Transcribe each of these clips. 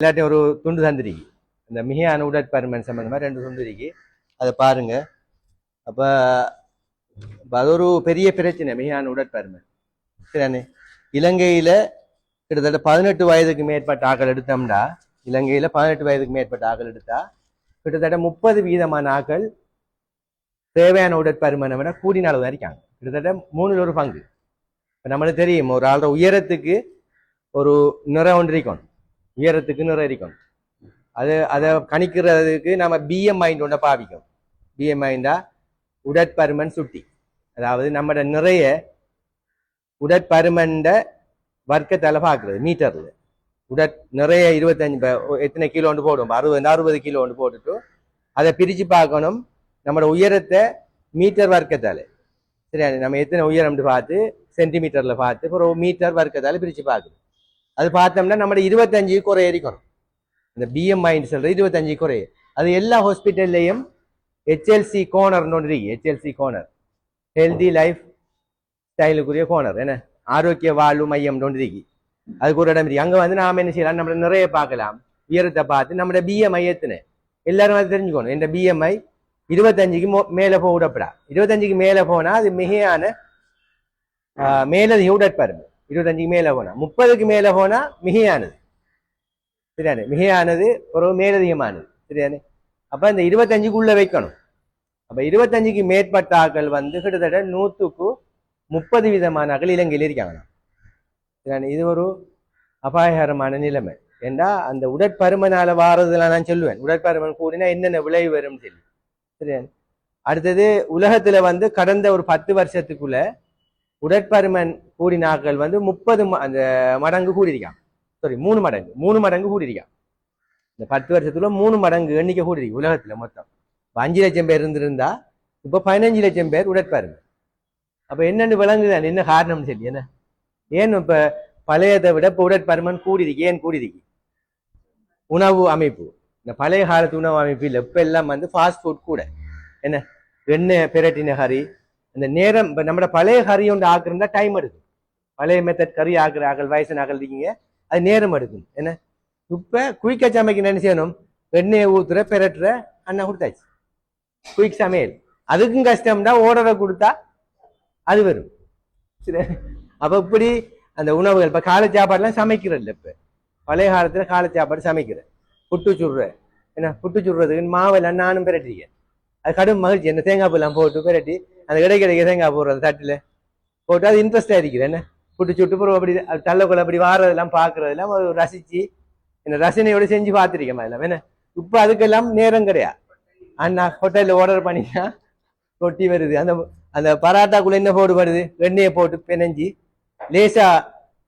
இல்லாட்டி ஒரு துண்டு தந்திரிக்கி. இந்த மிகையான உடற்பருமன் சம்மந்தமாக ரெண்டு துண்டு இருக்கு. அதை பாருங்க. அப்போ அது ஒரு பெரிய பிரச்சனை மிகையான உடற்பருமன் சரிண்ணே இலங்கையில் கிட்டத்தட்ட பதினெட்டு வயதுக்கு மேற்பட்ட ஆக்கள் எடுத்தோம்னா இலங்கையில் பதினெட்டு வயதுக்கு மேற்பட்ட ஆக்கள் எடுத்தா கிட்டத்தட்ட முப்பது வீதமான ஆக்கள் தேவையான உடற்பருமனை விட கூடின அளவு தான் இருக்காங்க. கிட்டத்தட்ட மூணுல ஒரு பங்கு. இப்போ நம்மளுக்கு தெரியும் ஒரு ஆளோட உயரத்துக்கு ஒரு நிற ஒன்று இருக்கணும். உயரத்துக்கு நிறைக்கும் அது அதை கணிக்கிறதுக்கு நம்ம பிஎம்ஐண்ட் ஒன்றை பாவிக்கும். பிஎம்ஐண்டா உடற்பருமன் சுட்டி. அதாவது நம்மட நிறைய உடற்பருமண்ட வர்க்கத்தால் பார்க்குறது மீட்டரில். உடற் நிறைய இருபத்தஞ்சு எத்தனை எத்தனை கிலோன்னு போடுவோம். அறுபது அறுபது கிலோன்னு போட்டுட்டு அதை பிரித்து பார்க்கணும் நம்மளோட உயரத்தை மீட்டர் வர்க்கத்தால். சரியா? நம்ம எத்தனை உயரம்னு பார்த்து சென்டிமீட்டரில் பார்த்து அப்புறம் மீட்டர் வர்க்கத்தால் பிரித்து பார்க்குது அது பார்த்தோம்னா நம்மளோட இருபத்தஞ்சு குறை ஏறிக்கணும். இந்த பிஎம்ஐன்னு சொல்றது இருபத்தஞ்சு குறை. அது எல்லா ஹாஸ்பிட்டல்லையும் ஹெச்எல்சி கோனர்னு ஒன்று இருக்கு. ஹெச்எல்சி கோனர் ஹெல்தி லைஃப் ஸ்டைலுக்குரிய கோனர் என்ன? ஆரோக்கிய வாழ்வு மையம் ஒன்று இருக்கு. அதுக்கு ஒரு இடம் இருக்கு. அங்க வந்து நாம் என்ன செய்யலாம்? நம்மள நிறைய பார்க்கலாம். உயரத்தை பார்த்து நம்மளோட பிஎம்ஐ எத்தனை? எல்லாரும் அதை தெரிஞ்சுக்கணும். என் பிஎம்ஐ இருபத்தஞ்சுக்கு மோ- மேலே போக விடப்படா இருபத்தஞ்சுக்கு மேலே போனா அது மிகையான ஆஹ், மேலதிக இருபத்தஞ்சுக்கு மேலே போனால் முப்பதுக்கு மேலே போனா மிகையானது. சரியானே மிகையானது ஒரு மேலதிகமானது. சரியானே அப்ப இந்த இருபத்தஞ்சுக்குள்ளே வைக்கணும். அப்ப இருபத்தஞ்சுக்கு மேற்பட்ட ஆக்கள் வந்து கிட்டத்தட்ட நூற்றுக்கு முப்பது விதமான ஆக்கள் இலங்கையில் இருக்காங்க. சரியானே இது ஒரு அபாயகரமான நிலைமை. ஏண்டா? அந்த உடற்பருமனால வாரதுலாம் நான் சொல்லுவேன். உடற்பருமன் கூடினா என்னென்ன விளைவு வரும்னு சொல்லி சரியா அடுத்தது உலகத்துல வந்து கடந்த ஒரு பத்து வருஷத்துக்குள்ள உடற்பருமன் கூடினார்கள் வந்து முப்பது அந்த மடங்கு கூடியிருக்கான் சாரி மூணு மடங்கு. மூணு மடங்கு கூடியிருக்கான் இந்த பத்து வருஷத்துல மூணு மடங்கு எண்ணிக்கை கூடியிருக்கு உலகத்துல மொத்தம். இப்போ அஞ்சு லட்சம் பேர் இருந்திருந்தா இப்போ பதினஞ்சு லட்சம் பேர் உடற்பருமன். அப்போ என்னன்னு விளங்குதான் என்ன காரணம்னு சொல்லி என்ன? ஏன் இப்போ பழையதை விட இப்போ உடற்பருமன் கூடியிருக்கு ஏன் கூடியிருக்கு உணவு அமைப்பு. இந்த பழைய காலத்து உணவு அமைப்பு இல்லை இப்போ எல்லாம் வந்து ஃபாஸ்ட் ஃபுட் கூட என்ன? எண்ணெய் பிரட்டின கறி இந்த நேரம் இப்போ நம்ம பழைய கறி ஒன்று ஆக்குறதா டைம் எடுக்கும். பழைய மெத்தட் கறி ஆக்குற ஆகல் வயசு ஆகல் இருக்கீங்க அது நேரம் எடுக்கும். என்ன? இப்போ குயிக்காக சமைக்க என்ன செய்யணும்? எண்ணெயை ஊற்றுற பிரட்டுற அண்ணா கொடுத்தாச்சு. குயிக் சமையல். அதுக்கும் கஷ்டம்னா ஓடரை கொடுத்தா அது வரும். சரி. அப்போ இப்படி அந்த உணவுகள் இப்போ காலை சாப்பாடுலாம் சமைக்கிறதில்ல இப்போ. பழைய காலத்தில் காலை சாப்பாடு சமைக்கிறேன் புட்டு சுடுற. என்ன? புட்டு சுடுறதுக்கு மாவெல்லாம் நானும் பெரட்டிருக்கேன் அது கடும் மகிழ்ச்சி. என்ன? தேங்காய் பூலாம் போட்டு பிரட்டி அந்த இடைக்கிடைக்க தேங்காய் போடுறது தட்டில். போட்டு அது இன்ட்ரெஸ்டாக இருக்கிறேன் என்ன? புட்டு சுட்டு பிறகு அப்படி அது தள்ளக்குள்ள அப்படி வாரதெல்லாம் பார்க்குறதெல்லாம் ஒரு ரசித்து என்ன ரசனையோடு செஞ்சு பார்த்துருக்கேன் அதெல்லாம் என்ன? இப்போ அதுக்கெல்லாம் நேரம் கிடையாது. அண்ணா ஹோட்டலில் ஆர்டர் பண்ணினா ரொட்டி வருது. அந்த அந்த பராட்டாக்குள்ளே என்ன போடுபடுது எண்ணெயை போட்டு பிணைஞ்சி லேசாக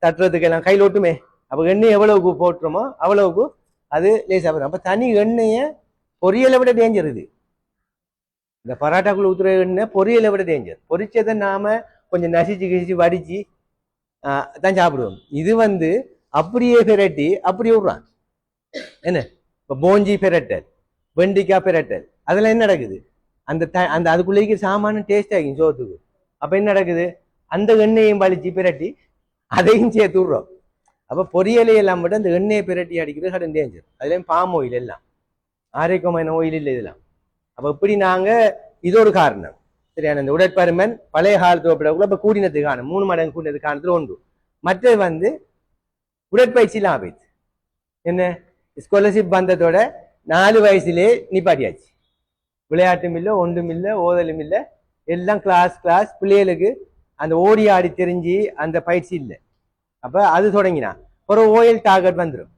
தட்டுறதுக்கு எல்லாம் கையில் ஒட்டுமே. அப்போ எண்ணெய் எவ்வளவுக்கு போட்டுறோமோ அவ்வளவுக்கு அது லேசாக போடுறோம் அப்போ தனி எண்ணெயை பொரியலை விட டேஞ்சர் இது. இந்த பராட்டாக்குள்ள ஊத்துற எண்ணெய் பொரியலை விட டேஞ்சர் பொரிச்சதை நாம கொஞ்சம் நசிச்சு கிசிச்சு வடிச்சு தான் சாப்பிடுவோம். இது வந்து அப்படியே பிரட்டி அப்படியே விடுறான். என்ன? இப்போ போஞ்சி பிரட்டல் வெண்டிக்காய் பிரட்டல் அதெல்லாம் என்ன நடக்குது? அந்த த அந்த அதுக்குள்ளேக்கு சாமானும் சாமான டேஸ்ட் ஆகும் சோத்துக்கு. அப்போ என்ன நடக்குது? அந்த எண்ணெயையும் பழிச்சு பிரட்டி அதையும் சேர்த்து விட்றோம். அப்போ பொரியலை எல்லாம் மட்டும் அந்த எண்ணெயை பிரட்டி அடிக்கிறது கடன் டேஞ்சர் அதுலேயும் பாம் ஆயில் எல்லாம். ஆரோக்கியமான ஆயில் இல்லை இதெல்லாம். அப்போ இப்படி நாங்கள் இது ஒரு காரணம். சரியான இந்த உடற்பருமன் பழைய காலத்து ஒப்பிடக்குள்ள இப்போ கூடினது காரணம். மூணு மடங்கு கூடினது காரணத்தில் ஒன்று. மற்றது வந்து உடற்பயிற்சி இல்லாம என்ன? ஸ்காலர்ஷிப் வந்ததோட நாலு வயசுலேயே நிப்பாட்டியாச்சு. விளையாட்டும் இல்லை ஒன்றும் இல்லை ஓதலும் இல்லை. எல்லாம் கிளாஸ் கிளாஸ் பிள்ளைகளுக்கு அந்த ஓடி ஆடி தெரிஞ்சு அந்த பயிற்சி இல்லை. அப்போ அது தொடங்கினா ஒரு ஓஎல் டார்கெட் வந்துடும்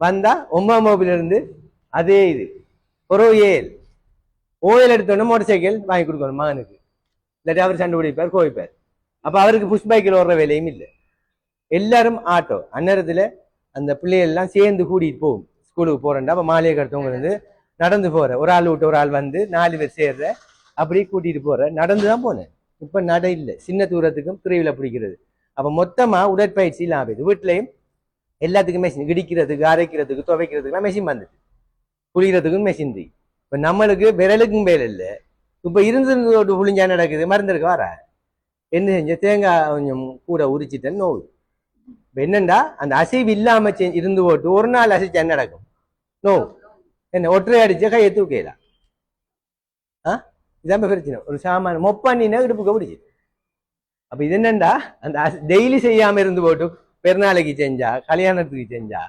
வந்தால் ஒன்பதாம் மோபிலிருந்து இருந்து அதே இது. ஒரு ஏல் ஓயில் எடுத்தோன்னே மோட்டர் சைக்கிள் வாங்கி கொடுக்கணும் மகனுக்கு. இல்லாட்டி அவர் சண்டை பிடிப்பார் கோவிப்பார். அப்போ அவருக்கு புஷ் பைக்கில் ஓடுற வேலையும் இல்லை. எல்லாரும் ஆட்டோ அந்நேரத்தில் அந்த பிள்ளைகள் எல்லாம் சேர்ந்து கூட்டிகிட்டு போகும். ஸ்கூலுக்கு போகிறேன்டா அப்போ மாலையை கடத்தவங்க வந்து நடந்து போகிற ஒரு ஆள் விட்டு ஒரு ஆள் வந்து நாலு பேர் சேர்ற அப்படியே கூட்டிகிட்டு போகிற நடந்து தான் போனேன். இப்போ நட இல்லை. சின்ன தூரத்துக்கும் திருவிழா பிடிக்கிறது. அப்போ மொத்தமாக உடற்பயிற்சி இல்லாம போயிடுது எல்லாத்துக்கும் மெஷின் இடிக்கிறதுக்கு அரைக்கிறதுக்கு துவைக்கிறதுக்குலாம் மெஷின் வந்துட்டு குளிக்கிறதுக்கும் மெஷின் இருக்கு இப்போ நம்மளுக்கு விரலுக்கும் வேலை இல்லை. இப்போ இருந்திருந்து ஒரு புளிஞ்சா நடக்குது. மருந்திருக்கு வர? என்ன செஞ்ச? தேங்காய் கொஞ்சம் கூட உரிச்சிட்டேன்னு நோவு. இப்போ என்னண்டா? அந்த அசைவு இல்லாம செஞ்சு இருந்து போட்டு ஒரு நாள் அசைச்சு என்ன நடக்கும்? நோ என்ன ஒற்றை அடிச்ச கையை தூக்கலாம் ஆ? இதான் பிரச்சனை. ஒரு சாமான மொப்பண்ணினா இடுப்புக்கு பிடிச்சி அப்போ இது என்னண்டா? அந்த டெய்லி செய்யாமல் இருந்து போட்டு பெருநாளைக்கு செஞ்சா கல்யாணத்துக்கு செஞ்சா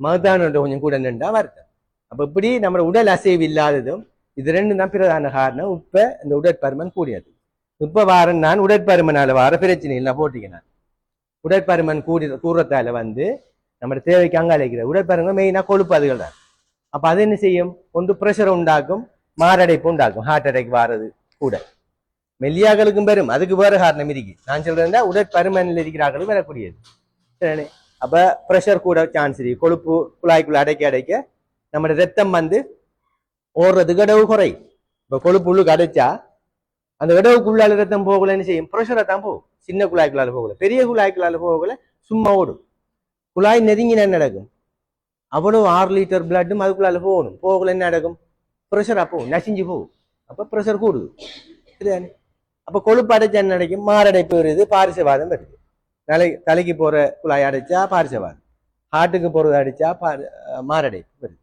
மகத்தான கொஞ்சம் கூட நின்றா வருத்தம். அப்ப இப்படி நம்ம உடல் அசைவு இல்லாததும் இது ரெண்டும் தான் பிரதான காரணம். உப்பை இந்த உடற்பருமன் கூடியது. உப்ப வாரன் நான் உடற்பருமனால வார பிரச்சனை இல்லை போட்டிக்கிறேன் உடற்பருமன் கூடி கூறத்தால வந்து நம்ம தேவைக்கு அங்காளிக்கிற உடற்பருமன் மெயினாக கொழுப்பு அதுகள் தான். அப்ப அது என்ன செய்யும்? ஒன்று ப்ரெஷர் உண்டாக்கும் மாரடைப்பு உண்டாக்கும். ஹார்ட் அட்டாக் வாரது கூட. மெல்லியாக்களுக்கும் பெரும். அதுக்கு வேற காரணம் இருக்கு. நான் சொல்றேன் உடற்பருமனில் இருக்கிறார்களும் வரக்கூடியது. சரிதானே? அப்ப ப்ரெஷர் கூட சான்ஸ் இருக்கு. கொழுப்பு குழாய்க்குள்ள அடைக்க அடைக்க நம்ம ரத்தம் வந்து ஓடுறதுக்கு இடவு குறை இப்போ கொழுப்பு உள்ளு கடைச்சா அந்த இடவுக்குள்ளால ரத்தம் போகலன்னு செய்யும் ப்ரெஷரை தான் போகும் சின்ன குழாய்க்குள்ளால போகல பெரிய குழாய்க்குள்ளால போகல சும்மா ஓடும் குழாய் நெருங்கின என்ன நடக்கும் அவ்வளோ ஆறு லிட்டர் பிளட்டும் அதுக்குள்ளால போகணும் போகல என்ன நடக்கும் ப்ரெஷர் போகும் நசிஞ்சு போகும் அப்ப ப்ரெஷர் கூடுது சரிதானே அப்ப கொழுப்பு அடைச்சா என்ன நடக்கும் மாரடைப்பு வருது பாரிசவாதம் வருது தலை தலைக்கு போகிற குழாய் அடைச்சா பாரிசவாதம் ஹார்ட்டுக்கு போகிறது அடிச்சா பாரு மாரடைப்பு வருது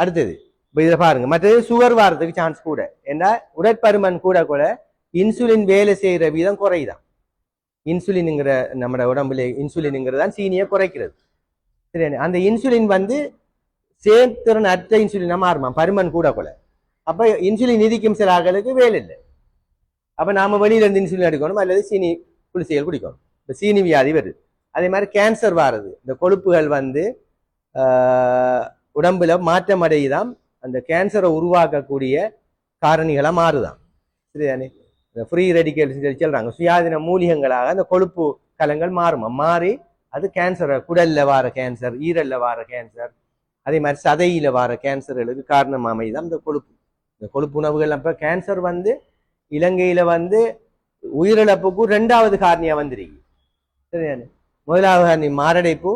அடுத்தது இப்போ இதில் பாருங்க. மற்றது சுகர் வாரத்துக்கு சான்ஸ் கூட. ஏன்னா உடற்பருமன் கூட கூட இன்சுலின் வேலை செய்கிற விதம் குறையுதான். இன்சுலினுங்கிற நம்ம உடம்புல இன்சுலின்ங்கிறது தான் சீனியை குறைக்கிறது. சரியா அந்த இன்சுலின் வந்து சேர்த்திறன் அற்ற இன்சுலினாக மாறுமா பருமன் கூட கூட. அப்போ இன்சுலின் நிதிக்கும் சில ஆகளுக்கு வேலை இல்லை. அப்போ நாம் வெளியிலேருந்து இன்சுலின் எடுக்கணும் அல்லது சீனி குளிசைகள் குடிக்கணும். இப்போ சீனி வியாதி வருது. அதே மாதிரி கேன்சர் வாருது. இந்த கொழுப்புகள் வந்து உடம்புல மாற்றம் அடையுதாம் அந்த கேன்சரை உருவாக்கக்கூடிய காரணிகளாக மாறுதான் சரிதானே இந்த ஃப்ரீ ரெடிக்கல்ஸ் சொல்கிறாங்க சுயாதீன மூலிகங்களாக அந்த கொழுப்பு கலங்கள் மாறுமா மாறி அது கேன்சரை குடல்ல வார கேன்சர் ஈரல்ல வார கேன்சர் அதே மாதிரி சதையில வார கேன்சர்களுக்கு காரணம் அமைதான் இந்த கொழுப்பு. இந்த கொழுப்பு உணவுகள் அப்போ கேன்சர் வந்து இலங்கையில வந்து உயிரிழப்புக்கு ரெண்டாவது காரணியாக வந்துருக்கு. சரிதானே முதலாவது காரணி மாரடைப்பு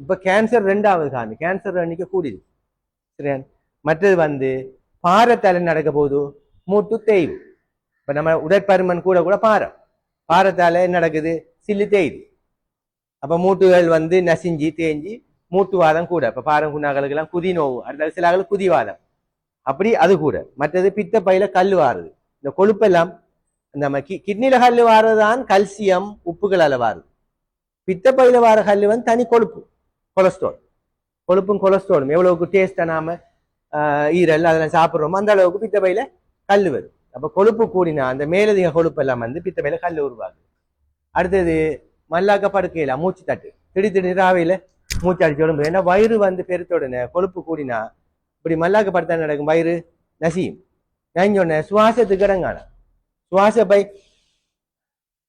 இப்போ கேன்சர் ரெண்டாவது காமி. கேன்சர் எண்ணிக்கை கூடிது சரியா? மற்றது வந்து பாரத்தால நடக்க போகுது மூட்டு தேய்வு. இப்போ நம்ம உடற்பருமன் கூட கூட பாரம் பாரத்தால நடக்குது சில்லு தேய்வு. அப்போ மூட்டுகள் வந்து நசிஞ்சு தேஞ்சு மூட்டுவாதம் கூட. இப்போ பாரம் குண்ணாக்களுக்கெல்லாம் குதி நோவு. அடுத்த சில ஆளுக்கு குதிவாதம். அப்படி அது கூட. மற்றது பித்த பையில கல் வாருது. இந்த கொழுப்பெல்லாம் நம்ம கி கிட்னியில கல் வாரதான் கல்சியம் உப்புகள் வாருது. பித்த பையில வார கல் வந்து தனி கொழுப்பு. கொலஸ்ட்ரால். கொழுப்பும் கொலஸ்ட்ராலும். எவ்வளவுக்கு டேஸ்டா நாம ஈரல் அதெல்லாம் சாப்பிடுறோமோ அந்த அளவுக்கு பித்த கல் வரும். அப்போ கொழுப்பு கூடினா அந்த மேலதிக கொழுப்பு எல்லாம் வந்து பித்த கல் உருவாகுது. அடுத்தது மல்லாக்க படுக்கையில மூச்சு தட்டு. திடி திடி ராவையில் மூச்சு அடிச்சு உடம்பு ஏன்னா வயிறு வந்து பெருத்தோடனே கொழுப்பு கூடினா இப்படி மல்லாக்க படுத்தா நடக்கும் வயிறு நசியும். நஞ்ச உடனே சுவாசத்துக்கு இடங்கான சுவாச பை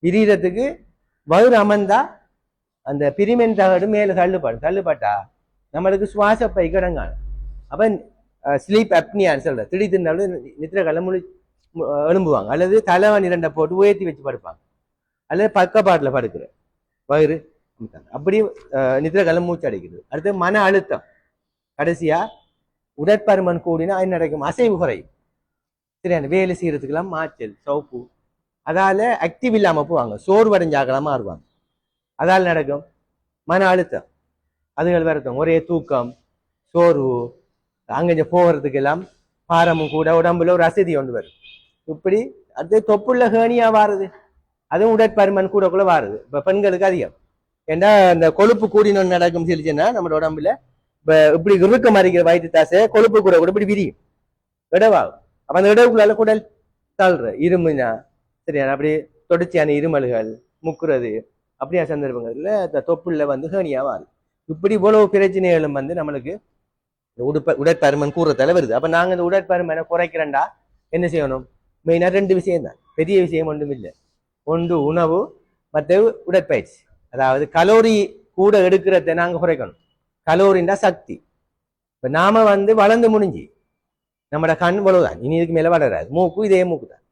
விரீரத்துக்கு வயிறு அமர்ந்தா அந்த பிரிமென் தகடு மேலே தள்ளுபடும் தள்ளுபட்டா நம்மளுக்கு சுவாச பை இடங்கான அப்போ ஸ்லீப் அப்னியான்னு சொல்ற திடீர் திடீர்னு நித்திர கல்ல முழி எழும்புவாங்க அல்லது தலைவன் இரண்டை போட்டு உயர்த்தி வச்சு படுப்பாங்க. அல்லது பக்கப்பாட்டில் படுக்கிற. வயிறு அப்படி நித்திர கல்ல மூச்சு அடைக்கிறது. அடுத்து மன அழுத்தம். கடைசியா உடற்பருமன் கூடினா என்ன நடக்கும்? அசைவு குறையும். சரியான வேலை செய்யறதுக்கெல்லாம் மாச்சல் சோப்பு அதால ஆக்டிவ் இல்லாமல் போவாங்க. சோர்வடைஞ்சாக்கலாம் ஆறுவாங்க அதால் நடக்கும். மன அழுத்தம். அதுகள் வருத்தம். ஒரே தூக்கம் சோர்வு அங்கே போகிறதுக்கெல்லாம் பாரமும் கூட உடம்புல ஒரு அசதி ஒன்று வரும். இப்படி அது தொப்புள்ள ஹேனியாக வாருது. அதுவும் உடற்பருமன் கூட கூட வாருது. இப்போ பெண்களுக்கு அதிகம். ஏன்னா அந்த கொழுப்பு கூடினொன்று நடக்கும் சொல்லிச்சுன்னா நம்ம உடம்புல இப்போ இப்படி இறுக்கம் அறிக்கிற வயிற்று தாசை கொழுப்பு கூட கூட இப்படி விரியும். இடவாகும். அப்போ அந்த இடவுக்குள்ளால குடல் தள்ளுற இருமுனா சரியா? அப்படி தொடர்ச்சியான இருமல்கள் முக்குறது அப்படியா சந்தர்ப்பங்கள்ல இந்த தொப்புள்ள வந்து ஹேனியா இப்படி இவ்வளவு பிரச்சனைகளும் வந்து நம்மளுக்கு இந்த உடுப்ப உடற்பருமன் கூறத்தால வருது. அப்ப நாங்க இந்த உடற்பருமனை குறைக்கிறேன்டா என்ன செய்யணும்? மெயினா ரெண்டு விஷயம் தான் பெரிய விஷயம் ஒன்றும் இல்லை. ஒன்று உணவு மற்ற உடற்பயிற்சி. அதாவது கலோரி கூட எடுக்கிறத நாங்க குறைக்கணும். கலோரின்னா சக்தி. இப்ப நாம வந்து வளர்ந்து முடிஞ்சு நம்மட கண் இவ்வளவுதான். இனி இதுக்கு மேல வளராது. மூக்கு இதே மூக்கு தான்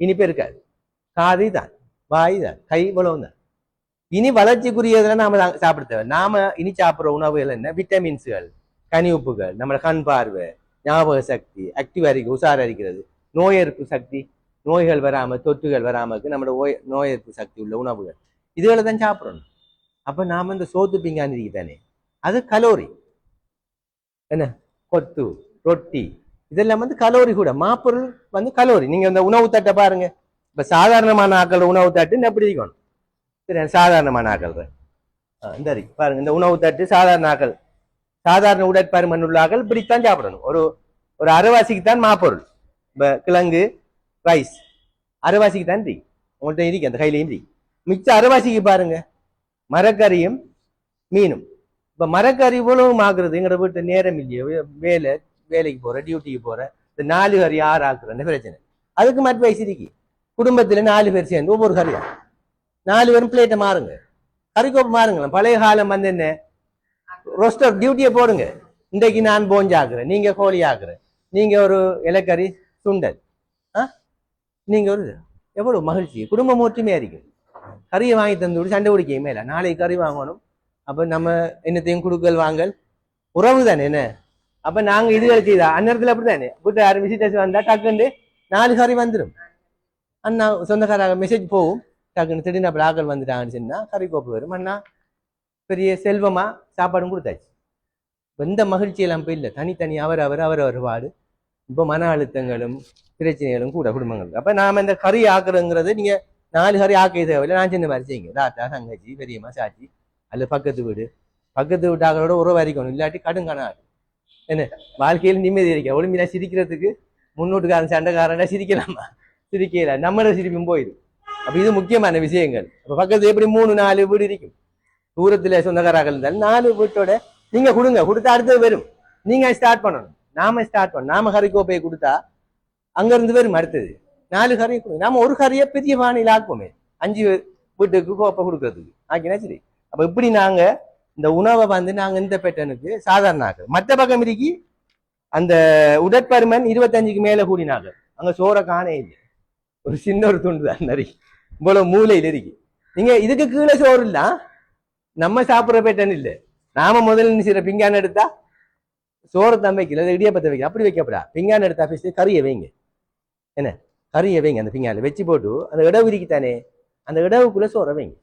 இனிப்பே இருக்காது. காது தான் வாய் தான் கை இவ்வளவு தான் இனி வளர்ச்சிக்குரியதில் நாம சாப்பிட தேவை. நாம இனி சாப்பிட்ற உணவுகள் என்ன? விட்டமின்ஸுகள் கனி உப்புகள் நம்ம கண் பார்வை ஞாபக சக்தி ஆக்டிவ் அறிக்கை உசார் அறிக்கிறது நோய் எதிர்ப்பு சக்தி நோய்கள் வராமல் தொற்றுகள் வராமக்கு நம்மளோட ஓய் நோய் எதிர்ப்பு சக்தி உள்ள உணவுகள். இதுகளை தான் சாப்பிடணும். அப்ப நாம இந்த சோத்து பிங்கான் தானே? அது கலோரி என்ன? கொத்து ரொட்டி இதெல்லாம் வந்து கலோரி கூட. மாப்பொருள் வந்து கலோரி நீங்க இந்த உணவு தட்டை பாருங்க. இப்ப சாதாரணமான ஆக்கள் உணவு தட்டுன்னு எப்படி இருக்கணும்? சரி சாதாரணமான ஆக்கள் இந்த பாருங்க இந்த உணவு தட்டு சாதாரண ஆக்கள் சாதாரண உடற்பருமன் உள்ள ஆக்கள் இப்படித்தான் சாப்பிடணும். ஒரு ஒரு அரைவாசிக்கு தான் மாப்பொருள். இப்போ கிழங்கு ரைஸ் அரைவாசிக்கு தான் இருக்கு உங்கள்கிட்ட இருக்கு அந்த கையிலையும் இருக்கு மிச்ச அரைவாசிக்கு பாருங்க மரக்கறியும் மீனும். இப்போ மரக்கறி இவ்வளவும் ஆகுறது எங்கட வீட்டு நேரம் இல்லையோ. வேலை வேலைக்கு போற டியூட்டிக்கு போற இந்த நாலு கறி ஆறு ஆக்குறேன் பிரச்சனை. அதுக்கு மட்டும் வயசு இருக்கு. குடும்பத்தில் நாலு பேர் சேர்ந்து ஒவ்வொரு கறியா? நாலு வெறும் பிளேட்டை மாறுங்க. கறிக்கோப்பு மாறுங்களேன். பழைய காலம் வந்து என்ன? ரோஸ்டர் டியூட்டியை போடுங்க. இன்றைக்கு நான் போஞ்சு ஆக்குறேன் நீங்க கோழி ஆக்குறேன். நீங்க ஒரு இலக்கறி சுண்டல். ஆ? நீங்க ஒரு எவ்வளோ மகிழ்ச்சி. குடும்பம் ஒற்றுமையா இருக்கு கறியை வாங்கி தந்து விட்டு சண்டை பிடிக்கையுமே இல்லை. நாளைக்கு கறி வாங்கணும். அப்ப நம்ம என்னத்தையும் குடுக்கல் வாங்கல்? உறவு தானே என்ன? அப்ப நாங்க இதுகள் செய்தா அப்படி அப்படித்தானே? வீட்டு யாரும் விசிட்டர்ஸ் வந்தால் டக்குண்டு நாலு கறி வந்துடும் அண்ணா சொந்தக்காரங்க மெசேஜ் போகும். டக்குன்னு திடீர்னு அப்படி ஆக்கள் வந்துட்டாங்கன்னு சொன்னால் கறி கோப்பு வரும். அண்ணா பெரிய செல்வமாக சாப்பாடும் கொடுத்தாச்சு. எந்த இந்த மகிழ்ச்சி இல்லை. தனித்தனி அவர் அவர் அவர் அவர் வாடு இப்போ மன அழுத்தங்களும் பிரச்சனைகளும் கூட குடும்பங்களுக்கு. அப்போ நாம் இந்த கறி ஆக்குறங்கிறது நீங்கள் நாலு கறி ஆக்கிய தேவையில்லை. நான் சின்ன மாதிரி செய்யுங்க. தாத்தா தங்கச்சி பெரியம்மா சாச்சி அல்ல பக்கத்து வீடு. பக்கத்து வீட்டாக்களோட உறவு அறிக்கணும் இல்லாட்டி கடுங்கனாடு என்ன? வாழ்க்கையில் நிம்மதி இருக்க ஒளிமையா சிரிக்கிறதுக்கு முன்னோட்டுக்காரன் சண்டைக்காரன் சிரிக்கலாமா? சிரிக்கல நம்மளோட சிரிப்பும் போயிடும் அப்ப இது முக்கியமான விஷயங்கள் அப்ப பக்கத்துல எப்படி மூணு நாலு வீடு இருக்கும் தூரத்துல சொந்தக்காராக இருந்தாலும் நாலு வீட்டோட நீங்க கொடுங்க கொடுத்தா அடுத்தது வரும் நீங்க ஸ்டார்ட் பண்ணணும் நாம ஸ்டார்ட் பண்ணணும் நாம கறி கோப்பையை கொடுத்தா அங்க இருந்து வரும் அடுத்தது நாலு கறியை கொடுங்க நாம ஒரு கறியை பெரிய வானிலை ஆக்குவோமே அஞ்சு வீட்டுக்கு கோப்பை கொடுக்கறதுக்கு ஆக்கினா சரி அப்ப இப்படி நாங்க இந்த உணவை வந்து நாங்க இந்த பேட்டனுக்கு சாதாரண ஆக்கு மற்ற பக்கம் இருக்கி அந்த உடற்பருமன் இருபத்தஞ்சுக்கு மேல கூடினாங்க அங்க சோற காணே இல்லை ஒரு சின்ன ஒரு துண்டு தான் நிறைய இவ்வளவு மூலையில் இருக்கு. நீங்க இதுக்கு கீழே சோறு இல்ல. நம்ம சாப்பிட்ற பேட்டன் இல்ல. நாம முதல்ல செய்யற? பிங்கான் எடுத்தா சோறு தான் வைக்கல. இடியாப்பத்தை வைக்க அப்படி வைக்கப்படா. பிங்கான் எடுத்தா ஃபர்ஸ்ட் கறியை வைங்க. என்ன? கறியை வைங்க அந்த பிங்கால வச்சு போட்டு அந்த இடவு இருக்குத்தானே அந்த இடவுக்குள்ள சோற வைங்க.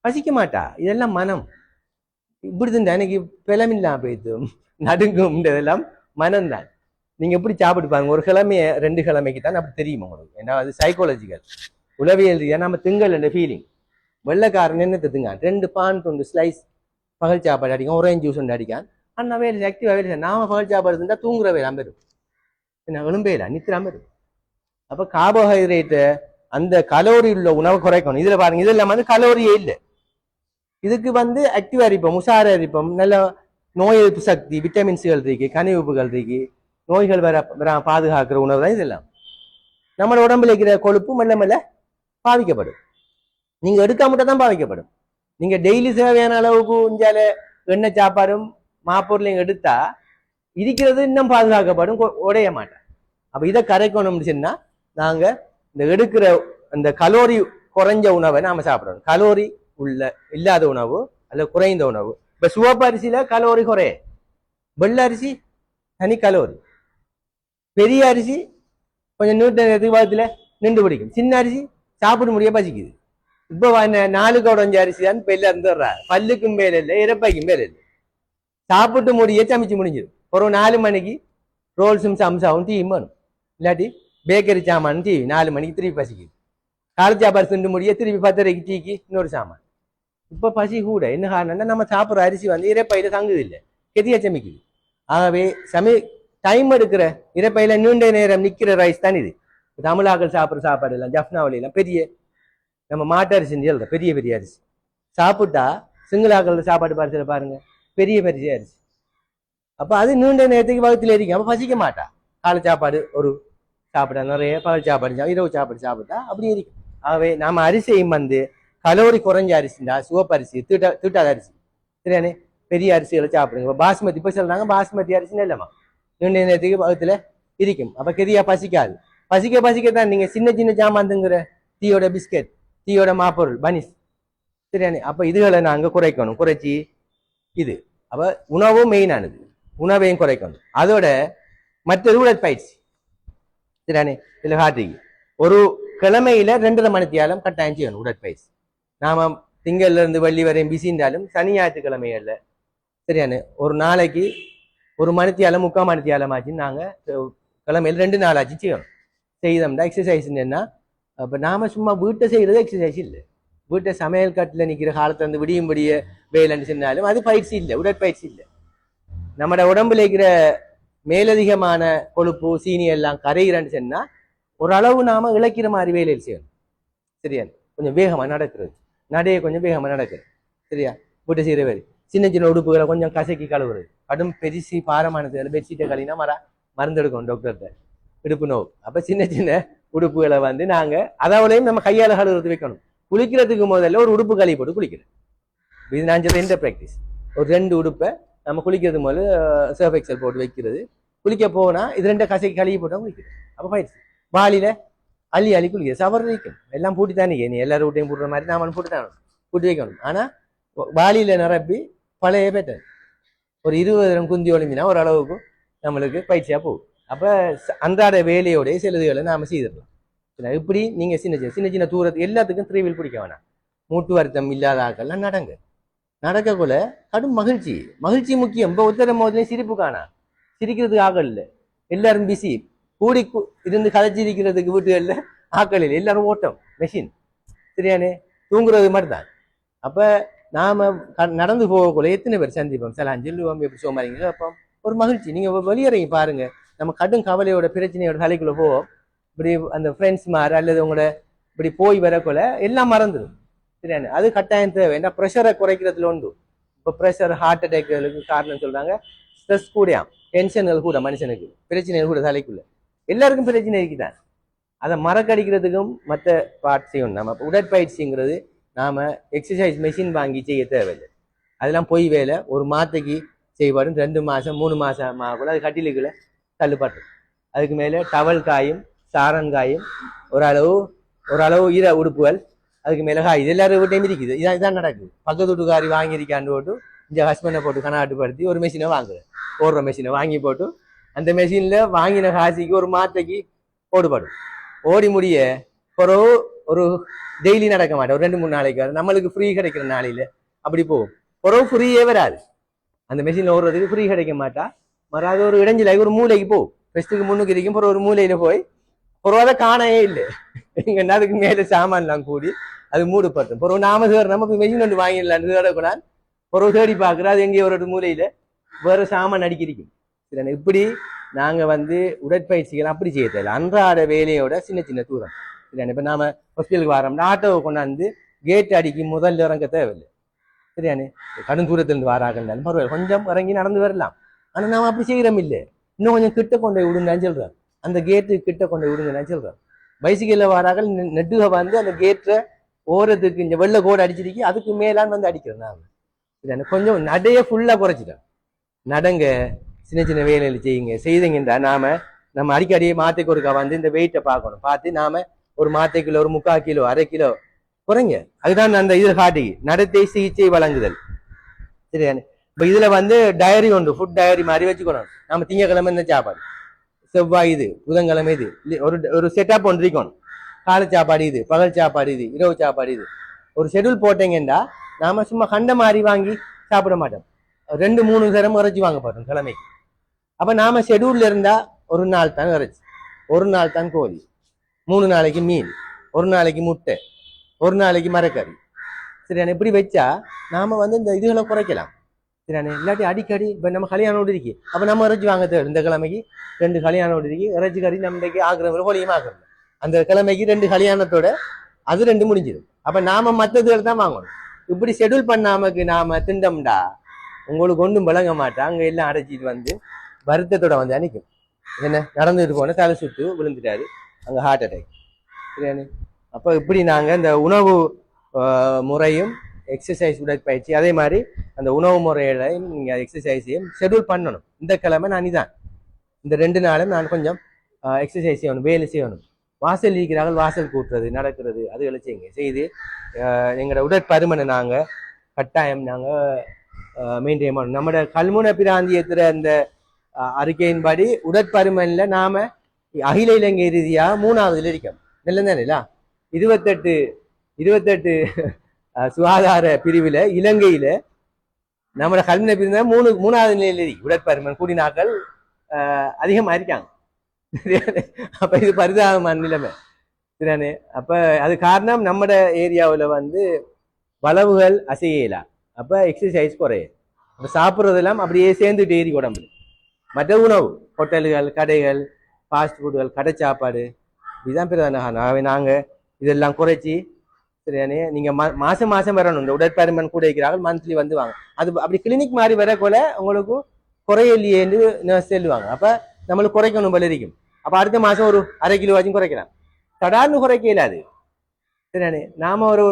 பசிக்க மாட்டா. இதெல்லாம் மனம். இப்படிதான் எனக்கு பிளமில்லாம் போயிடுது நடுங்கும். இதெல்லாம் மனம்தான். நீங்க எப்படி சாப்பிட்டு பாருங்க ஒரு கிழமைய ரெண்டு கிழமைக்கு தான் அப்படி தெரியும் உங்களுக்கு. ஏன்னா அது சைக்காலஜிக்கல் உளவியல் ரீதியா நம்ம திங்கள் என்ற ஃபீலிங் வெள்ளைக்காரன் என்னத்தை திங்கான்? ரெண்டு பான் துண்டு ஸ்லைஸ் பகல் சாப்பாடு அடிக்கும் ஒரேஞ்ச் ஜூஸ் ஒன்று அடிக்கான். அண்ணா வேலை ஆக்டிவாக வேலை நாம பகல் சாப்பாடு இருந்தா தூங்குற வேலை அம்பரும் என்ன எலும்பேல நித்திராம இருக்கும் அப்போ கார்போஹைட்ரேட்டு அந்த கலோரி உள்ள உணவை குறைக்கணும். இதில் பாருங்க இதெல்லாம் வந்து கலோரியே இல்லை. இதுக்கு வந்து ஆக்டிவா இருப்போம் உஷார இருப்போம். நல்ல நோய் எதிர்ப்பு சக்தி விட்டமின்ஸுகள் இருக்கு கனிவுப்புகள் இருக்கு. நோய்கள் வர பாதுகாக்கிற உணவு தான் இதெல்லாம் நம்ம உடம்புல இருக்கிற கொழுப்பு மெல்ல மெல்ல பாவிக்கப்படும். நீங்க எடுக்காம மட்டும் தான் பாவிக்கப்படும். நீங்க டெய்லி தேவையான அளவுக்கு உஞ்சால எண்ணெய் சாப்பாடும் மாப்பொருளையும் எடுத்தா இருக்கிறது இன்னும் பாதுகாக்கப்படும் கொ- உடைய மாட்டேன். அப்ப இதை கரைக்கணும்னு சொன்னா நாங்க இந்த எடுக்கிற அந்த கலோரி குறைஞ்ச உணவை நாம சாப்பிடணும். கலோரி உள்ள இல்லாத உணவு அல்ல குறைந்த உணவு. இப்ப சிவப்பு அரிசியில கலோரி குறைய. வெள்ள அரிசி தனி கலோரி. பெரிய அரிசி கொஞ்சம் நூற்றி எதிர்பார்த்துல நின்று பிடிக்கும். சின்ன அரிசி சாப்பிட முடிய பசிக்குது. இப்போ நாலு குடஞ்சு அரிசி தான் இப்ப இருந்து இருந்துடுறா பல்லுக்கும் மேல இல்லை இறப்பைக்கும் மேல இல்லை. சாப்பிட்டு முடிய சமைச்சு முடிஞ்சிடும். ஒரு நாலு மணிக்கு ரோல்ஸும் சம்சாவும் டீயும் வேணும். இல்லாட்டி பேக்கரி சாமான் டீ நாலு மணிக்கு திருப்பி பசிக்குது. காலை சாப்பாடு திண்டு முடிய திருப்பி பத்தரைக்கு டீக்கு இன்னொரு சாமான். இப்போ பசி கூட. என்ன காரணம்னா நம்ம சாப்பிட்ற அரிசி வந்து இறப்பையில் தங்குது இல்லை. கெதியாக சமைக்குது ஆகவே சமை டைம் எடுக்கிற இறப்பையில் நீண்ட நேரம் நிற்கிற ரைஸ் தான் இது. தமிழாக்கள் சாப்பிட்ற சாப்பாடு எல்லாம் ஜஃப்னாவிலாம் பெரிய நம்ம மாட்டு அரிசின்னு பெரிய பெரிய அரிசி. சாப்பிட்டா சிங்களாக்கள் சாப்பாடு பரிசில் பாருங்க பெரிய பெரிய அரிசி. அப்ப அது நீண்ட நேரத்துக்கு வகுத்தில் இருக்கும் அப்போ பசிக்க மாட்டா. காலை சாப்பாடு ஒரு சாப்பிட்டா நிறைய பகல் சாப்பாடு இரவு சாப்பாடு சாப்பிட்டா அப்படி இருக்கும் ஆகவே நாம அரிசியும் வந்து கலோரி குறைஞ்ச அரிசிண்டா சிவப்பு அரிசி தீட்ட தீட்டாத அரிசி. சரியானே? பெரிய அரிசிகளை சாப்பிடுங்க. இப்போ பாஸ்மதி இப்போ சொல்றாங்க பாஸ்மதி அரிசி இல்லைம்மா. நீண்ட நேரத்துக்கு வகுத்துல இருக்கும் அப்ப கெதியாக பசிக்காது. பசிக்க பசிக்க தான் நீங்க சின்ன சின்ன ஜாமாந்துங்கிற டீயோட பிஸ்கெட் டீயோட மாப்பொருள் பனிஸ். சரியானே அப்ப இதுகளை நாங்க குறைக்கணும். குறைச்சி இது. அப்ப உணவும் மெயினானது உணவையும் குறைக்கணும். அதோட மற்றது உடற்பயிற்சி சரியானே இதுல காட்டுறீங்க. ஒரு கிழமையில ரெண்டரை மணித்தியாலும் கட்டாயம் செய்யணும் உடற்பயிற்சி நாம திங்கள்ல இருந்து வெள்ளி வரையும் பிஸின்றாலும் சனி ஞாயிற்றுக்கிழமைகள்ல சரியானு ஒரு நாளைக்கு ஒரு மணித்தியாலம் முக்கால் மணித்தியாலம் ஆச்சு நாங்கள் கிழமையில் ரெண்டு நாள் ஆச்சு செய்யணும். செய்தோம்னா எக்ஸசைஸ் என்ன அப்போ நாம சும்மா வீட்டை செய்கிறது எக்ஸசைஸ் இல்லை. வீட்டை சமையல் கட்டில் நிற்கிற காலத்தில் வந்து விடியும் விடிய வேலைன்னு சொன்னாலும் அது பயிற்சி இல்லை உடற்பயிற்சி இல்லை. நம்மட உடம்புல இருக்கிற மேலதிகமான கொழுப்பு சீனி எல்லாம் கரைகிறன்னு சொன்னால் ஓரளவு நாம் இழைக்கிற மாதிரி வேலையில் செய்யணும். சரியா? கொஞ்சம் வேகமாக நடக்கிறது. நடைய கொஞ்சம் வேகமாக நடக்கிறது சரியா? வீட்டை செய்கிற வேலை. சின்ன சின்ன உடுப்புகளை கொஞ்சம் கசக்கி கழுவுறது. கடும் பெருசி பாரமானது பெட்ஷீட்டை கழினா மர மருந்தெடுக்கும் டாக்டர்கிட்ட இடுப்பு நோவு. அப்போ சின்ன சின்ன உடுப்புகளை வந்து நாங்கள் அதோடையும் நம்ம கையால் கழுவுறது வைக்கணும். குளிக்கிறதுக்கு முதல்ல ஒரு உடுப்பு கழுவி போட்டு குளிக்கிறேன். இது நான் சொல்ற இந்த ப்ராக்டிஸ் ஒரு ரெண்டு உடுப்பை நம்ம குளிக்கிறது முதல்ல சர்ஃப் எக்ஸல் போட்டு வைக்கிறது. குளிக்க போனால் இது ரெண்டு கசைக்கு கழுவி போட்டா குளிக்கிறேன். அப்போ பயிற்சி. வாளியில அள்ளி அள்ளி குளிக்கிறது சவர் வைக்கணும். எல்லாம் பூட்டி தானே நீ எல்லாரும் வீட்டையும் போடுற மாதிரி நாம போட்டு தான் பூட்டி வைக்கணும். ஆனால் வாளியில நிரப்பி பழைய பேட்டர் ஒரு இருபது குந்தி ஒளிமினா ஓரளவுக்கு நம்மளுக்கு பயிற்சியா போகும். அப்போ அன்றாட வேலையோடைய சிலதுகளை நாம் செய்திடலாம். இப்படி நீங்கள் சின்ன சின்ன சின்ன சின்ன தூரத்து எல்லாத்துக்கும் திரைவில் பிடிக்க வேணாம். மூட்டு வருத்தம் இல்லாத ஆட்கள்லாம் நடங்க. நடக்கக்குள்ள கடும் மகிழ்ச்சி. மகிழ்ச்சி முக்கியம். இப்போ உத்தர மோதலையும் சிரிப்பு காணா. சிரிக்கிறதுக்கு ஆக்கள் இல்லை. எல்லாரும் பிஸி கூடி இருந்து கதைச்சிரிக்கிறதுக்கு வீட்டுகளில் ஆக்கள் இல்லை. எல்லாரும் ஓட்டம். மெஷின் சரியானே? தூங்குறது மாதிரி தான் அப்ப நாம நடந்து போகக்குள்ள எத்தனை பேர் சந்திப்போம்? சில அஞ்சல் எப்படி சோமாரிங்க அப்போ ஒரு மகிழ்ச்சி. நீங்கள் வெளியறங்கி பாருங்கள் நம்ம கடும் கவலையோட பிரச்சனையோட தலைக்குள்ள போவோம். இப்படி அந்த ஃப்ரெண்ட்ஸ் மாறு அல்லது உங்களோட இப்படி போய் வரக்குள்ள எல்லாம் மறந்துடும் சரியான அது கட்டாயம் தேவை. ஏன்னா ப்ரெஷரை குறைக்கிறதுல உண்டு. இப்போ ப்ரெஷர் ஹார்ட் அட்டாக்களுக்கு காரணம் சொல்றாங்க. ஸ்ட்ரெஸ் கூடயாம் டென்ஷன்கள் கூட மனுஷனுக்கு. பிரச்சனைகள் கூட தலைக்குள்ள. எல்லாருக்கும் பிரச்சனை இருக்குதான். அதை மறக்கடிக்கிறதுக்கும் மற்ற பார்ட் செய்யணும் நம்ம உடற்பயிற்சிங்கிறது நாம் எக்ஸசைஸ் மெஷின் வாங்கி செய்ய தேவையில்லை. அதெல்லாம் பொய் வேலை ஒரு மாத்தைக்கு செய்வாடும் ரெண்டு மாதம் மூணு மாதம் ஆகக்கூட அது கட்டிலுக்குள்ள. தள்ளுபாட்டு அதுக்கு மேலே டவல் காயும் சாரன் காயும் ஓரளவு ஓரளவு ஈர உடுப்புகள் அதுக்கு மேலே காய் இது எல்லாரும் வீட்டையும் இருக்குது இதான் இதான் நடக்குது. பக்கத்து வீட்டுக்காரி வாங்கியிருக்கான்னு போட்டு இந்த ஹஸ்பண்டை போட்டு கனாட்டுப்படுத்தி ஒரு மெஷினை வாங்குறேன் ஓடுற மெஷினை வாங்கி போட்டு அந்த மெஷினில் வாங்கின காசிக்கு ஒரு மாத்தைக்கு ஓடுபடும் ஓடி முடிய பிறகு ஒரு டெய்லி நடக்க மாட்டேன் ஒரு ரெண்டு மூணு நாளைக்கு வரும். நம்மளுக்கு ஃப்ரீ கிடைக்கிற நாளையில அப்படி போகும். பிறகு ஃப்ரீயே வராது. அந்த மெஷினில் ஓடுறதுக்கு ஃப்ரீ கிடைக்க மாட்டா. மறாத ஒரு இடைஞ்சில ஒரு மூலைக்கு போகும் ஃபெஸ்ட்டுக்கு முன்னுக்கு இருக்கும் அப்புறம் ஒரு மூலையில போய். பொருவாத காணவே இல்லை. இங்க அதுக்கு மேலே சாமான்லாம் கூடி அது மூடுபட்டும் பொருள் நாம சேர் நமக்கு மெஷின் ஒன்று வாங்கிடலான்னு தேடக்கூடாது பொருள் தேடி பார்க்குறோம் அது எங்கேயோ ஒரு மூலையில வேற சாமான் அடிக்கிறிக்கும் சரி இப்படி நாங்க வந்து உடற்பயிற்சிகள் அப்படி செய்ய தேவை அன்றாட வேலையோட சின்ன சின்ன தூரம். சரியா இப்போ நாம ஹாஸ்பிட்டலுக்கு வரோம். ஆட்டோவை கொண்டாந்து கேட் அடிக்கி முதல்ல இறங்க தேவையில்லை. சரியானே? கடும் தூரத்திலிருந்து வாராங்கன்னாலும் பரவாயில்ல. கொஞ்சம் இறங்கி நடந்து வரலாம். ஆனால் நாம் அப்படி செய்கிறோம் இல்லை இன்னும் கொஞ்சம் கிட்ட கொண்டு போய் விடுங்கன்னு சொல்றேன் அந்த கேட்டு கிட்ட கொண்டு போய் விடுங்கன்னு சொல்றேன் பைசிக்கல்ல வாராக்கள் நெ- நெட்டுக வந்து அந்த கேட்டை ஓரத்துக்கு இந்த வெள்ளை கோடு அடிச்சிருக்கி அதுக்கு மேலான்னு வந்து அடிக்கிறேன் நான் சரியானே கொஞ்சம் நடைய ஃபுல்லாக குறைச்சிட்டேன் நடங்க சின்ன சின்ன வேலைகள் செய்யுங்க செய்தீங்கன்றா நாம் நம்ம அடிக்கடி மாத்தைக்கு ஒருக்கா வந்து இந்த வெயிட்டை பார்க்கணும். பார்த்து நாம் ஒரு மாத்தை கிலோ ஒரு முக்கால் கிலோ அரை கிலோ குறைங்க. அதுதான் அந்த இது காட்டி நடத்தை சிகிச்சை வழங்குதல். சரியானே இப்போ இதில் வந்து டயரி உண்டு ஃபுட் டயரி மாதிரி வச்சுக்கணும். நம்ம திங்கக்கிழமை இந்த சாப்பாடு. செவ்வாய் இது புதன்கிழமை இது. ஒரு ஒரு செட்டப் ஒன்று இருக்கணும். காலை சாப்பாடு இது பகல் சாப்பாடு இது இரவு சாப்பாடு இது. ஒரு ஷெட்யூல் போட்டீங்கன்னா நாம சும்மா கண்ட மாதிரி வாங்கி சாப்பிட மாட்டோம். ரெண்டு மூணு தரம் இறைச்சி வாங்க போகிறோம் கிழமைக்கு. அப்போ நாம ஷெட்யூல்ல இருந்தால் ஒரு நாள் தான் இறைச்சி. ஒரு நாள் தான் கோழி. மூணு நாளைக்கு மீன். ஒரு நாளைக்கு முட்டை. ஒரு நாளைக்கு மரக்கறி. சரியான இப்படி வச்சா நாம வந்து இந்த இதுகளை குறைக்கலாம். சரியான இல்லாட்டி அடிக்கடி இப்போ நம்ம கல்யாணம் ஓடி இருக்கு. அப்போ நம்ம இறைச்சி வாங்க தேவை. இந்த கிழமைக்கு ரெண்டு கல்யாணம் ஓடி இருக்கு. இறைச்சி கறி நம்மளுக்கு ஆக்குற ஹோலியும் ஆக்குறது அந்த கிழமைக்கு ரெண்டு கல்யாணத்தோட அது ரெண்டு முடிஞ்சிடும். அப்போ நாம் மற்றது தான் வாங்கணும். இப்படி ஷெடியூல் பண்ணாமக்கு நாம் திண்டம்டா உங்களுக்கு ஒன்றும் விளங்க மாட்டா. அங்கே எல்லாம் அடைச்சிட்டு வந்து வருத்தத்தோட வந்து அன்னைக்கும் என்ன? நடந்துட்டு போனால் தலை சுற்று விழுந்துட்டாரு. அங்கே ஹார்ட் அட்டாக் சரியானே? அப்போ இப்படி நாங்கள் இந்த உணவு முறையும் எக்ஸசைஸ் உடற்பயிற்சி அதே மாதிரி அந்த உணவு முறையிலையும் நீங்கள் எக்ஸசைஸையும் ஷெடியூல் பண்ணணும். இந்த கிழமை நான் இதான். இந்த ரெண்டு நாளும் நான் கொஞ்சம் எக்ஸசைஸ் செய்யணும் வேலை செய்யணும். வாசல் இருக்கிறார்கள் வாசல் கூட்டுறது நடக்கிறது அது செய்யுங்க செய்து எங்களோட உடற்பருமனை நாங்கள் கட்டாயம் நாங்கள் மெயின்டைன் பண்ணணும். நம்மட கல்முனை பிராந்தியத்தில் அந்த அறிக்கையின்படி உடற்பருமனில் நாம் அகில இலங்கை ரீதியாக மூணாவதுல இருக்கோம். நல்லதானேலா இருபத்தெட்டு இருபத்தெட்டு சுகாதார பிரிவில் இலங்கையில் நம்மளோட கல்வினை பிரிந்த மூணு மூணாவது நிலையில் உடற்பருமன் கூடினாக்கள் அதிகமாக இருக்காங்க. அப்போ இது பரிதாபமான நிலைமை. சரியானே அப்போ அது காரணம் நம்மட ஏரியாவில் வந்து வளவுகள் அசையலா. அப்போ எக்ஸசைஸ் குறையும் அப்போ சாப்பிட்றதெல்லாம் அப்படியே சேர்ந்துட்டு ஏறி உடம்பு மற்ற உணவு ஹோட்டல்கள் கடைகள் ஃபாஸ்ட் ஃபுட்டுகள் கடை சாப்பாடு. இதுதான் பிரதான நாங்கள் இதெல்லாம் குறைச்சி சரியானே நீங்க மா மாசம் மாசம் வரணும். இந்த உடற்பருமன் கூட இருக்கிறார்கள் மந்த்லி வந்து வாங்க. அது அப்படி கிளினிக் மாதிரி வர போல உங்களுக்கு குறையில்லையேன்னு nurse சொல்லுவாங்க. அப்ப நம்மளுக்கு குறைக்கணும் போல இருக்கும் அப்ப அடுத்த மாசம் ஒரு அரை கிலோ வச்சும் குறைக்கலாம். தடார்னு குறைக்க இயலாது சரியானே நாம ஒரு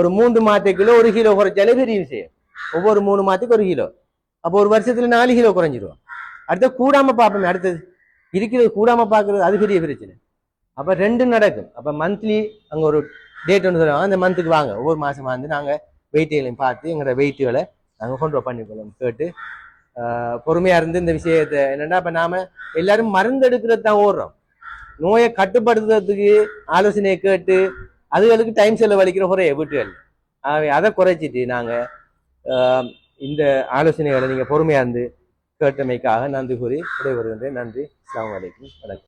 ஒரு மூன்று மாதத்துக்குள்ள ஒரு கிலோ குறைச்சாலே பெரிய விஷயம். ஒவ்வொரு மூணு மாதத்துக்கு ஒரு கிலோ அப்போ ஒரு வருஷத்துல நாலு கிலோ குறைஞ்சிருவோம் அடுத்த கூடாம பார்ப்போமே. அடுத்தது இருக்கிறது கூடாம பார்க்கறது அது பெரிய பிரச்சனை. அப்ப ரெண்டும் நடக்கும். அப்ப மந்த்லி அங்க ஒரு டேட் ஒன்று சொல்லுவாங்க. அந்த மந்த்துக்கு வாங்க. ஒவ்வொரு மாதமாக வந்து நாங்கள் வெயிட்டுகளையும் பார்த்து எங்களோட வெயிட்டுகளை நாங்கள் கொண்டு பண்ணிக்கொள்ளும் கேட்டு பொறுமையாக இருந்து இந்த விஷயத்தை என்னென்னா இப்போ நாம் எல்லாரும் மருந்து எடுக்கிறது தான் ஓடுறோம். நோயை கட்டுப்படுத்துறதுக்கு ஆலோசனையை கேட்டு அதுகளுக்கு டைம் செலவழிக்கிற குறைய வீட்டுகள். ஆகவே அதை குறைச்சிட்டு நாங்கள் இந்த ஆலோசனைகளை நீங்கள் பொறுமையாக இருந்து கேட்டமைக்காக நன்றி கூறி விடைபெறுகின்றேன். நன்றி. அலாம் வலைக்கும் வணக்கம்.